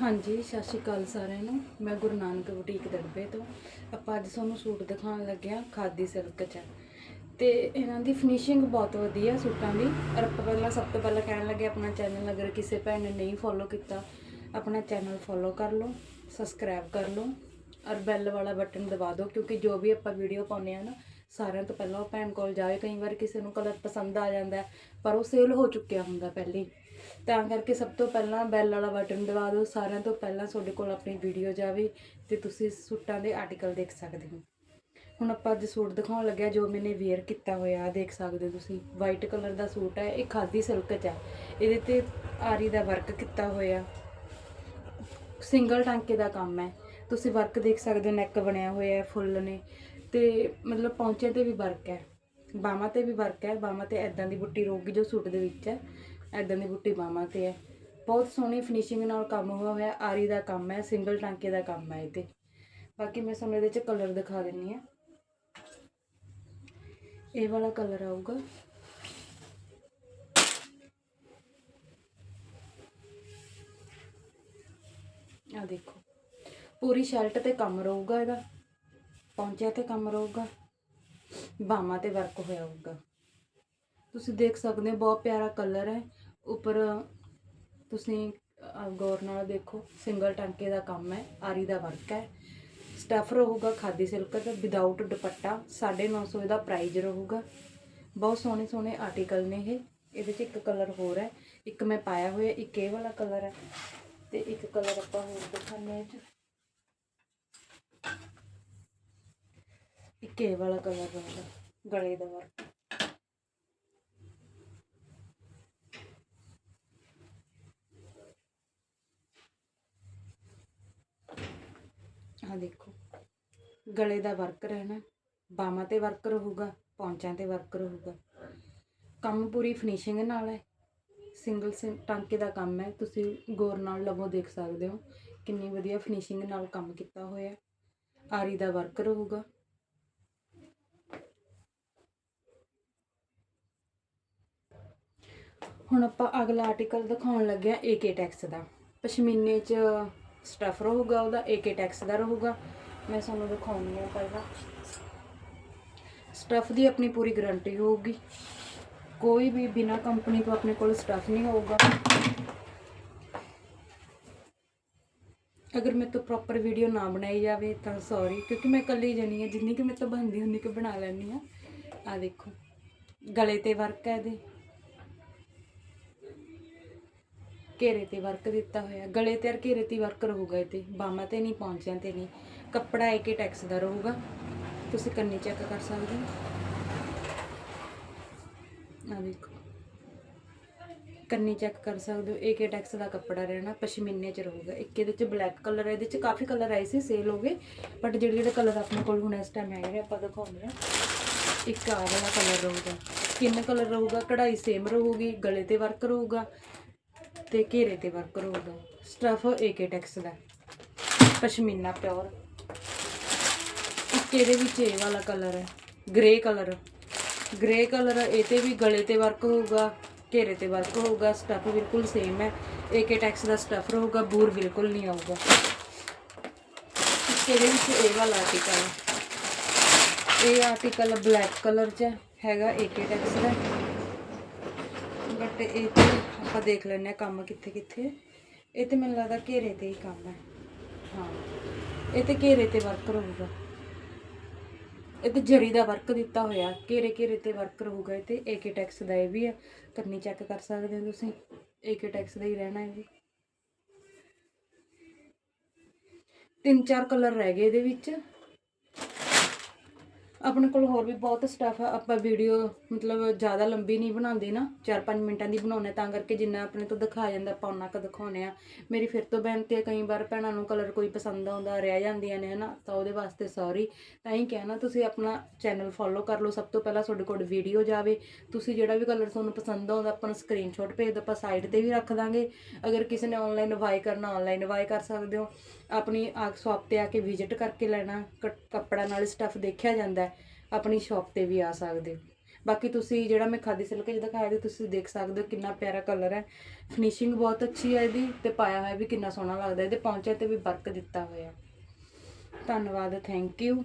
ਹਾਂਜੀ, ਸਤਿ ਸ਼੍ਰੀ ਅਕਾਲ ਸਾਰਿਆਂ ਨੂੰ। ਮੈਂ ਗੁਰੂ ਨਾਨਕ ਬੁਟੀਕ ਦੜਬੇ ਤੋਂ। ਆਪਾਂ ਅੱਜ ਤੁਹਾਨੂੰ ਸੂਟ ਦਿਖਾਉਣ ਲੱਗਿਆ ਖਾਦੀ ਸਿਲਕ 'ਚ। ਤੇ ਇਹਨਾਂ ਦੀ ਫਿਨਿਸ਼ਿੰਗ ਬਹੁਤ ਵਧੀਆ ਸੂਟਾਂ ਦੀ। ਔਰ ਆਪਾਂ ਪਹਿਲਾਂ ਸਭ ਤੋਂ ਪਹਿਲਾਂ ਕਹਿਣ ਲੱਗੇ, ਆਪਣਾ ਚੈਨਲ ਅਗਰ ਕਿਸੇ ਭੈਣ ਨੇ ਨਹੀਂ ਫੋਲੋ ਕੀਤਾ, ਆਪਣਾ ਚੈਨਲ ਫੋਲੋ ਕਰ ਲਓ ਸਬਸਕ੍ਰਾਈਬ ਕਰ ਲਓ, ਔਰ ਬੈਲ ਵਾਲਾ ਬਟਨ ਦਬਾ ਦਿਓ, ਕਿਉਂਕਿ ਜੋ ਵੀ ਆਪਾਂ ਵੀਡੀਓ ਪਾਉਂਦੇ ਆ ਨਾ, ਸਾਰਿਆਂ ਤੋਂ ਪਹਿਲਾਂ ਉਹ ਭੈਣ ਕੋਲ ਜਾਵੇ। ਕਈ ਵਾਰ ਕਿਸੇ ਨੂੰ ਕਲਰ ਪਸੰਦ ਆ ਜਾਂਦਾ, ਪਰ ਉਹ ਸੇਲ ਹੋ ਚੁੱਕਿਆ ਹੁੰਦਾ ਪਹਿਲੇ ਤਾਂ ਕਰਕੇ ਸਭ ਤੋਂ ਪਹਿਲਾਂ ਬੈਲ ਵਾਲਾ ਬਟਨ ਦਬਾ ਦਿਓ, ਸਾਰਿਆਂ ਤੋਂ ਪਹਿਲਾਂ ਤੁਹਾਡੇ ਕੋਲ ਆਪਣੀ ਵੀਡੀਓ ਜਾਵੇ ਤੇ ਤੁਸੀਂ ਸੂਟਾਂ ਦੇ ਆਰਟੀਕਲ ਦੇਖ ਸਕਦੇ ਹੋ। ਹੁਣ ਆਪਾਂ ਅੱਜ ਸੂਟ ਦਿਖਾਉਣ ਲੱਗਿਆ, ਜੋ ਮੈਨੇ ਵੇਅਰ ਕੀਤਾ ਹੋਇਆ, ਆਹ ਦੇਖ ਸਕਦੇ ਹੋ ਤੁਸੀਂ। ਵਾਈਟ ਕਲਰ ਦਾ ਸੂਟ ਹੈ, ਇਹ ਖਾਦੀ ਸਿਲਕ 'ਚ ਹੈ। ਇਹਦੇ ਤੇ ਆਰੀ ਦਾ ਵਰਕ ਕੀਤਾ ਹੋਇਆ। ਸਿੰਗਲ ਟਾਂਕੇ ਦਾ ਕੰਮ ਹੈ। ਤੁਸੀਂ ਵਰਕ ਦੇਖ ਸਕਦੇ ਹੋ ਨੈਕ ਬਣਿਆ ਹੋਇਆ ਹੈ ਫੁੱਲ ਨੇ। ਤੇ ਮਤਲਬ ਪੌਂਚੇ ਤੇ ਵੀ ਵਰਕ ਹੈ। ਬਾਹਾਂ ਤੇ ਵੀ ਵਰਕ ਹੈ, ਬਾਹਾਂ ਤੇ ਐਦਾਂ ਦੀ ਬੁੱਟੀ ਰਹੂਗੀ ਜੋ ਸੂਟ ਦੇ ਵਿੱਚ ਹੈ। ਐਦਾਂ ਦੀ ਬੁੱਟੀ ਬਾਹਾਂ ਤੇ ਹੈ। ਬਹੁਤ ਸੋਹਣੀ ਫਿਨਿਸ਼ਿੰਗ ਨਾਲ ਕੰਮ ਹੋਇਆ ਹੋਇਆ, ਆਰੀ ਦਾ ਕੰਮ ਹੈ ਸਿੰਗਲ ਟਾਂਕੇ ਦਾ ਕੰਮ ਹੈ ਇਹ ਤੇ। ਬਾਕੀ ਮੈਂ ਤੁਹਾਨੂੰ ਇਹਦੇ ਚ ਕਲਰ ਦਿਖਾ ਦਿੰਨੀ ਆ ਇਹ ਵਾਲਾ ਕਲਰ ਆਊਗਾ। ਆ ਦੇਖੋ, ਪੂਰੀ ਸ਼ਰਟ ਤੇ ਕੰਮ ਰਹੂਗਾ ਇਹਦਾ। ਪੌਂਚਿਆ ਤੇ ਕੰਮ ਰਹੂਗਾ। ਬਾਹਾਂ ਤੇ ਵਰਕ ਹੋਇਆ ਹੋਊਗਾ। ਤੁਸੀਂ ਦੇਖ ਸਕਦੇ ਹੋ, ਬਹੁਤ ਪਿਆਰਾ ਕਲਰ ਹੈ। ਉੱਪਰ ਤੁਸੀਂ ਗੌਰ ਨਾਲ ਦੇਖੋ ਸਿੰਗਲ ਟਾਂਕੇ ਦਾ ਕੰਮ ਹੈ, ਆਰੀ ਦਾ ਵਰਕ ਹੈ। ਸਟਫ ਰਹੂਗਾ ਖਾਦੀ ਸਿਲਕ ਦਾ ਵਿਦਆਊਟ ਦੁਪੱਟਾ 950 ਇਹਦਾ ਪ੍ਰਾਈਸ ਰਹੂਗਾ। ਬਹੁਤ ਸੋਹਣੇ ਸੋਹਣੇ ਆਰਟੀਕਲ ਨੇ ਇਹ, ਇਹਦੇ 'ਚ ਇੱਕ ਕਲਰ ਹੋਰ ਹੈ। ਇੱਕ ਮੈਂ ਪਾਇਆ ਹੋਇਆ, ਇੱਕ ਇਹ ਵਾਲਾ ਕਲਰ ਹੈ। ਤੇ ਇੱਕ ਕਲਰ ਆਪਾਂ ਹੋਰ ਦਿਖਾਉਂਦੇ ਹਾਂ ਇਹ ਇੱਕ ਇਹ ਵਾਲਾ ਕਲਰ ਰਹੂਗਾ, ਗਲੇ ਦਾ ਵਰਕ ਆ ਦੇਖੋ। ਗਲੇ ਦਾ ਵਰਕ ਰਹਿਣਾ, ਬਾਹਾਂ ਤੇ ਵਰਕ ਰਹੂਗਾ, ਪੌਂਚਾਂ ਤੇ ਵਰਕ ਰਹੂਗਾ। ਕੰਮ ਪੂਰੀ ਫਿਨਿਸ਼ਿੰਗ ਨਾਲ ਹੈ। ਸਿੰਗਲ ਟਾਂਕੇ ਦਾ ਕੰਮ ਹੈ। ਤੁਸੀਂ ਗੌਰ ਨਾਲ ਲਵੋ ਦੇਖ ਸਕਦੇ ਹੋ ਕਿੰਨੀ ਵਧੀਆ ਫਿਨਿਸ਼ਿੰਗ ਨਾਲ ਕੰਮ ਕੀਤਾ ਹੋਇਆ ਆਰੀ ਦਾ ਵਰਕ ਰਹੂਗਾ। ਹੁਣ ਆਪਾਂ ਅਗਲਾ ਆਰਟੀਕਲ ਦਿਖਾਉਣ ਲੱਗਿਆ ਆ ਏਕੇ ਟੈਕਸ ਦਾ। ਪਸ਼ਮੀਨੇ 'ਚ ਸਟਫ ਰਹੂਗਾ, ਉਹਦਾ ਏਕੇ ਟੈਕਸ ਦਾ ਰਹੂਗਾ। ਮੈਂ ਤੁਹਾਨੂੰ ਦਿਖਾਉਣੀ ਆ ਪਹਿਲਾਂ। ਸਟਫ ਦੀ ਆਪਣੀ ਪੂਰੀ ਗਾਰੰਟੀ ਹੋਊਗੀ। ਕੋਈ ਵੀ ਬਿਨਾ ਕੰਪਨੀ ਤੋਂ ਆਪਣੇ ਕੋਲ ਸਟਫ ਨਹੀਂ ਹੋਊਗਾ। ਅਗਰ ਮੇਰੇ ਤੋਂ ਪ੍ਰੋਪਰ ਵੀਡੀਓ ਨਾ ਬਣਾਈ ਜਾਵੇ ਤਾਂ ਸੌਰੀ ਕਿਉਂਕਿ ਮੈਂ ਇਕੱਲੀ ਜਣੀ ਆ ਜਿੰਨੀ ਕਿ ਮੇਰੇ ਤੋਂ ਬਣਦੀ ਹੁੰਦੀ ਕਿ ਬਣਾ ਲੈਣੀ ਆ ਆ ਦੇਖੋ। ਗਲੇ ਤੇ ਵਰਕ ਹੈ ਇਹਦੇ। ਘੇਰੇ ਤੇ ਵਰਕ ਦਿੱਤਾ ਹੋਇਆ, ਗਲੇ ਤੇ ਔਰ ਘੇਰੇ ਤੇ ਵਰਕ ਰਹੂਗਾ ਇਹ ਤੇ, ਬਾਹਾਂ ਤੇ ਨਹੀਂ ਪਹੁੰਚਿਆ ਤੇ ਨਹੀਂ, ਕੱਪੜਾ ਏਕੇ ਟੈਕਸ ਦਾ ਰਹੂਗਾ। ਤੁਸੀਂ ਕੰਨੀ ਚੈੱਕ ਕਰ ਸਕਦੇ ਹੋ। ਆ ਦੇਖੋ। ਕੰਨੀ ਚੈੱਕ ਕਰ ਸਕਦੇ ਹੋ ਏਕੇ ਟੈਕਸ ਦਾ ਕੱਪੜਾ ਰਹਿਣਾ, ਪਸ਼ਮੀਨੇ ਚ ਰਹੂਗਾ। ਇੱਕ ਇਹਦੇ ਚ ਬਲੈਕ ਕਲਰ ਇਹਦੇ ਚ ਕਾਫੀ ਕਲਰ ਆਏ ਸੀ ਸੇਲ ਹੋ ਗਏ। ਬਟ ਜਿਹੜੇ ਜਿਹੜੇ ਕਲਰ ਆਪਣੇ ਕੋਲ ਹੁਣ ਇਸ ਟਾਈਮ ਹੈਗੇ ਨੇ, ਆਪਾਂ ਦਿਖਾਉਂਦੇ ਹਾਂ। ਇੱਕ ਆ ਵਾਲਾ ਕਲਰ ਰਹੂਗਾ। ਸਕਿਨ ਕਲਰ ਰਹੂਗਾ, ਕਢਾਈ ਸੇਮ ਰਹੂਗੀ, ਗਲੇ ਤੇ ਵਰਕ ਰਹੂਗਾ। ਤੇ ਘੇਰੇ ਤੇ ਵਰਕ ਹੋਊਗਾ ਸਟਫ ਏਕੇ ਟੈਕਸ ਦਾ। ਪਸ਼ਮੀਨਾ ਪਿਓਰ ਇੱਕ ਇਹਦੇ ਵਿੱਚ ਇਹ ਵਾਲਾ ਕਲਰ ਹੈ। ਗ੍ਰੇ ਕਲਰ ਗ੍ਰੇ ਕਲਰ ਇਹ ਤੇ ਵੀ ਗਲੇ ਤੇ ਵਰਕ ਹੋਊਗਾ, ਘੇਰੇ ਤੇ ਵਰਕ ਹੋਊਗਾ ਸਟਫ ਬਿਲਕੁਲ ਸੇਮ ਹੈ। ਏਕੇ ਟੈਕਸ ਦਾ ਸਟਫ ਰਹੂਗਾ, ਬੂਰ ਬਿਲਕੁਲ ਨਹੀਂ ਆਊਗਾ। ਇੱਕ ਇਹਦੇ ਵਿੱਚ ਇਹ ਵਾਲਾ ਆਰਟੀਕਲ ਇਹ ਆਰਟੀਕਲ ਬਲੈਕ ਕਲਰ 'ਚ ਹੈਗਾ ਏਕੇ ਟੈਕਸ ਦਾ। ਬਟ ਇਹ ਤੇ ਆਪਾਂ ਦੇਖ ਲੈਂਦੇ ਆ ਕੰਮ ਕਿੱਥੇ ਕਿੱਥੇ। ਇਹ ਤੇ ਮੈਨੂੰ ਲੱਗਦਾ ਘੇਰੇ ਤੇ ਹੀ ਕੰਮ ਹੈ। ਹਾਂ। ਇਹ ਤੇ ਘੇਰੇ ਤੇ ਵਰਕ ਰਹੂਗਾ। ਇਹ ਤੇ ਜਰੀ ਦਾ ਵਰਕ ਦਿੱਤਾ ਹੋਇਆ। ਘੇਰੇ ਘੇਰੇ ਤੇ ਵਰਕ ਰਹੂਗਾ। ਇਹ ਤੇ ਏਕੇ ਟੈਕਸ ਦਾ ਇਹ ਵੀ ਹੈ। ਕਰਨੀ ਚੈੱਕ ਕਰ ਸਕਦੇ ਹੋ ਤੁਸੀਂ। ਏਕੇ ਟੈਕਸ ਦਾ ਹੀ ਰਹਿਣਾ ਹੈ ਵੀ। ਤਿੰਨ ਚਾਰ ਕਲਰ ਰਹਿ ਗਏ ਇਹਦੇ ਵਿੱਚ। ਆਪਣੇ ਕੋਲ ਹੋਰ ਵੀ ਬਹੁਤ ਸਟੱਫ ਆ। ਆਪਾਂ ਵੀਡੀਓ ਮਤਲਬ ਜ਼ਿਆਦਾ ਲੰਬੀ ਨਹੀਂ ਬਣਾਉਂਦੇ ਨਾ। 4-5 ਮਿੰਟਾਂ ਦੀ ਬਣਾਉਂਦੇ ਤਾਂ ਕਰਕੇ ਜਿੰਨਾ ਆਪਣੇ ਤੋਂ ਦਿਖਾਇਆ ਜਾਂਦਾ, ਆਪਾਂ ਉਹਨਾਂ ਕੁ ਦਿਖਾਉਂਦੇ ਆ। ਮੇਰੀ ਫਿਰ ਤੋਂ ਬੇਨਤੀ ਹੈ ਕਈ ਵਾਰ ਭੈਣਾਂ ਨੂੰ ਕਲਰ ਕੋਈ ਪਸੰਦ ਆਉਂਦਾ, ਰਹਿ ਜਾਂਦੀਆਂ ਨੇ, ਹਨਾ? ਤਾਂ ਉਹਦੇ ਵਾਸਤੇ ਸੌਰੀ ਤਾਂ ਹੀ ਕਹਿਣਾ ਤੁਸੀਂ ਆਪਣਾ ਚੈਨਲ ਫੋਲੋ ਕਰ ਲਓ। ਸਭ ਤੋਂ ਪਹਿਲਾਂ ਤੁਹਾਡੇ ਕੋਲ ਵੀਡੀਓ ਜਾਵੇ। ਤੁਸੀਂ ਜਿਹੜਾ ਵੀ ਕਲਰ ਤੁਹਾਨੂੰ ਪਸੰਦ ਆਉਂਦਾ, ਆਪਾਂ ਨੂੰ ਸਕਰੀਨਸ਼ਾਟ ਭੇਜ ਦਿਓ ਆਪਾਂ ਸਾਈਡ ਤੇ ਵੀ ਰੱਖ ਦਾਂਗੇ। ਅਗਰ ਕਿਸੇ ਨੇ ਆਨਲਾਈਨ ਬਾਈ ਕਰਨਾ ਆਨਲਾਈਨ ਬਾਈ ਕਰ ਸਕਦੇ ਹੋ। ਆਪਣੀ ਆ ਸ਼ਾਪ ਤੇ ਆ ਕੇ ਵਿਜ਼ਿਟ ਕਰਕੇ ਲੈਣਾ। ਕ- ਕੱਪੜਾ ਨਾਲ ਸਟੱਫ ਦੇਖਿਆ ਜਾਂਦਾ। ਆਪਣੀ ਸ਼ਾਪ ਤੇ ਵੀ ਆ ਸਕਦੇ। ਹੋ ਬਾਕੀ ਤੁਸੀਂ ਜਿਹੜਾ ਮੈਂ ਖਾਦੀ ਸਿਲਕ 'ਚ ਦਿਖਾਇਆ ਤੇ ਤੁਸੀਂ ਦੇਖ ਸਕਦੇ ਹੋ ਕਿੰਨਾ ਪਿਆਰਾ ਕਲਰ ਹੈ। ਫਿਨਿਸ਼ਿੰਗ ਬਹੁਤ ਅੱਛੀ ਹੈ ਇਹਦੀ ਤੇ ਪਾਇਆ ਹੋਇਆ ਵੀ ਕਿੰਨਾ ਸੋਹਣਾ ਲੱਗਦਾ, ਇਹਦੇ ਪੌਂਚੇ ਤੇ ਵੀ ਵਰਕ ਦਿੱਤਾ ਹੋਇਆ। ਧੰਨਵਾਦ ਥੈਂਕ ਯੂ